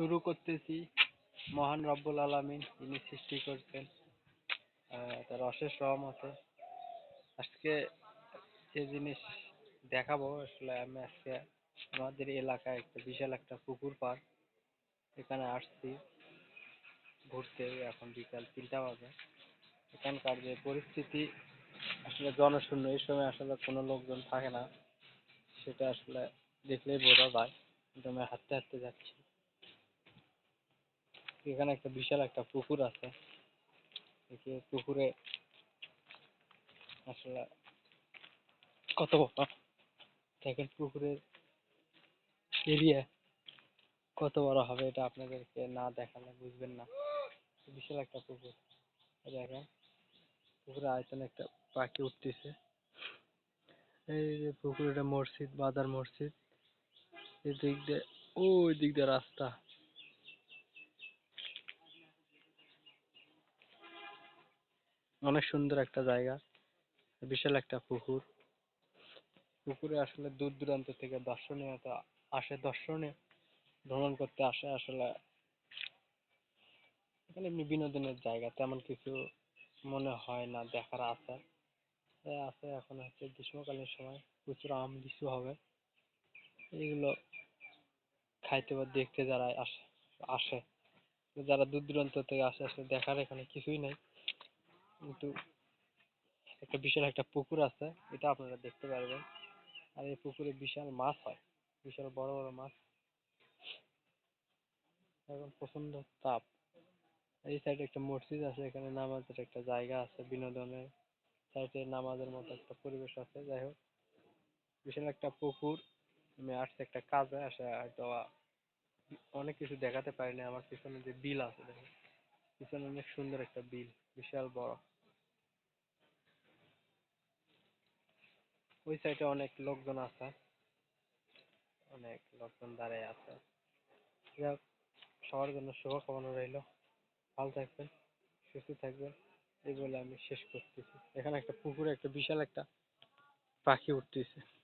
শুরু করতেছি। মহান রব্বুল আলামিন যিনি সৃষ্টি করছেন তার অশেষ রহমতে আজকে যে জিনিস দেখাবো, আসলে আমি আজকে আমাদের এলাকায় একটা বিশাল একটা পুকুর পাড় এখানে আসছি ঘুরতে, এখন বিকাল তিনটা বাজে। এখানকার যে পরিস্থিতি, আসলে জনশূন্য, এই সময় আসলে কোনো লোকজন থাকে না। সেটা আসলে দেখলেই বোঝা যায়। কিন্তু আমি হাঁটতে হাঁটতে যাচ্ছি। এখানে একটা বিশাল একটা পুকুর আছে। পুকুরে আসলে কত বড়? দেখেন পুকুরের এরিয়া কত বড় হবে এটা আপনাদেরকে না দেখালে বুঝবেন না। বিশাল একটা পুকুর। দেখেন, পুকুরে আয়তনে একটা পাখি উঠতেছে। এই যে পুকুরে মসজিদ বাজার মসজিদ। এদিক দিয়ে, ওই দিক দিয়ে রাস্তা। অনেক সুন্দর একটা জায়গা, বিশাল একটা পুকুর। পুকুরে আসলে দূর দূরান্ত থেকে দর্শনীয়তা আসে, দর্শনে ভ্রমণ করতে আসে আসলে। এখানে এমনি বিনোদনের জায়গা, তেমন কিছু মনে হয় না, দেখার আছে। আছে এখন হচ্ছে গ্রীষ্মকালের সময় প্রচুর আম, লিচু হবে। এগুলো খাইতে বা দেখতে যারা আসে আসে, যারা দূর দূরান্ত থেকে আসে, আসলে দেখার এখানে কিছুই নাই। কিন্তু একটা বিশাল একটা পুকুর আছে, এটা আপনারা দেখতে পারবেন। আর এই পুকুরে বিশাল মাছ হয়, বিশাল বড় বড় মাছ। এখন প্রচণ্ড তাপ। এই সাইডে একটা মসজিদ আছে, এখানে নামাজের একটা জায়গা আছে, বিনোদনের সাইডে নামাজের মতো একটা পরিবেশ আছে। যাই হোক, বিশাল একটা পুকুর। আমি আসছি একটা কাজে, আসে হয়তো অনেক কিছু দেখাতে পারিনি, আমার পিছনে যে বিল আছে, দেখেন। পিছনে অনেক সুন্দর একটা বিল বিশাল বড়। ওই সাইডে অনেক লোকজন আছে। অনেক লোকজন দাঁড়ায় আছে। যাই হোক, সবার জন্য শুভকামনা রইল। ভালো থাকবেন সুস্থ থাকবেন। এই বলে আমি শেষ করতেছি। এখানে একটা পুকুরে একটা বিশাল একটা পাখি উঠতেছে।